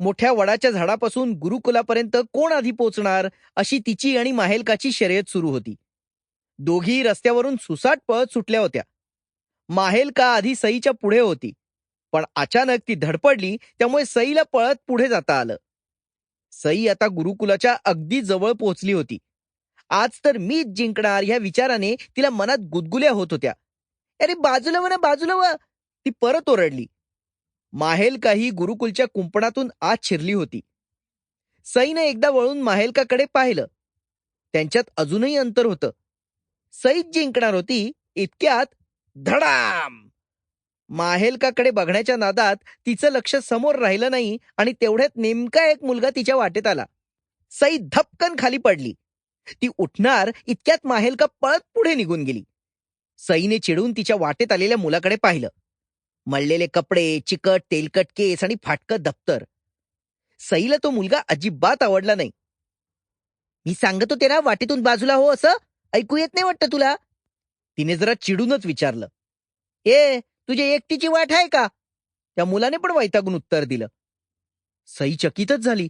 मोठ्या वडाच्या झाडापासून गुरुकुलापर्यंत कोण आधी पोचणार अशी तिची आणि माहेलकाची शर्यत सुरू होती. दोघी रस्त्यावरून सुसाट पळत सुटल्या होत्या. माहेलका आधी सईच्या पुढे होती पण अचानक ती धडपडली त्यामुळे सईला पळत पुढे जाता आलं. सई आता गुरुकुलाच्या अगदी जवळ पोहोचली होती. आज तर मीच जिंकणार ह्या विचाराने तिला मनात गुदगुल्या होत होत्या. अरे बाजूला व ना बाजूला व. ती परत ओरडली. माहेलका ही गुरुकुलच्या कुंपणातून आत शिरली होती. सईने एकदा वळून माहेलकाकडे पाहिलं. त्यांच्यात अजूनही अंतर होतं. सईच जिंकणार होती इतक्यात धडाम! माहेलकाकडे बघण्याच्या नादात तिचं लक्ष समोर राहिलं नाही आणि तेवढ्यात नेमका एक मुलगा तिच्या वाटेत आला. सई धपकन खाली पडली. ती उठणार इतक्यात माहेलका पळत पुढे निघून गेली. सईने चिडून तिच्या वाटेत आलेल्या मुलाकडे पाहिलं. मळलेले कपडे चिकट तेलकट केस आणि फाटकं दप्तर. सईला तो मुलगा अजिबात आवडला नाही. मी सांगतो त्याला वाटेतून बाजूला हो असं. ऐकू येत नाही वाटतं तुला? तिने जरा चिडूनच विचारलं. ए तुझी एकटीची वाट आहे का? त्या मुलाने पण वैतागून उत्तर दिलं. सई चकितच झाली.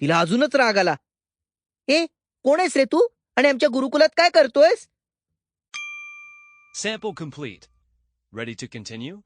तिला अजूनच राग आला. ए कोण आहेस रे तू? आणि आमच्या गुरुकुलात काय करतोयस? Sample complete. Ready to continue?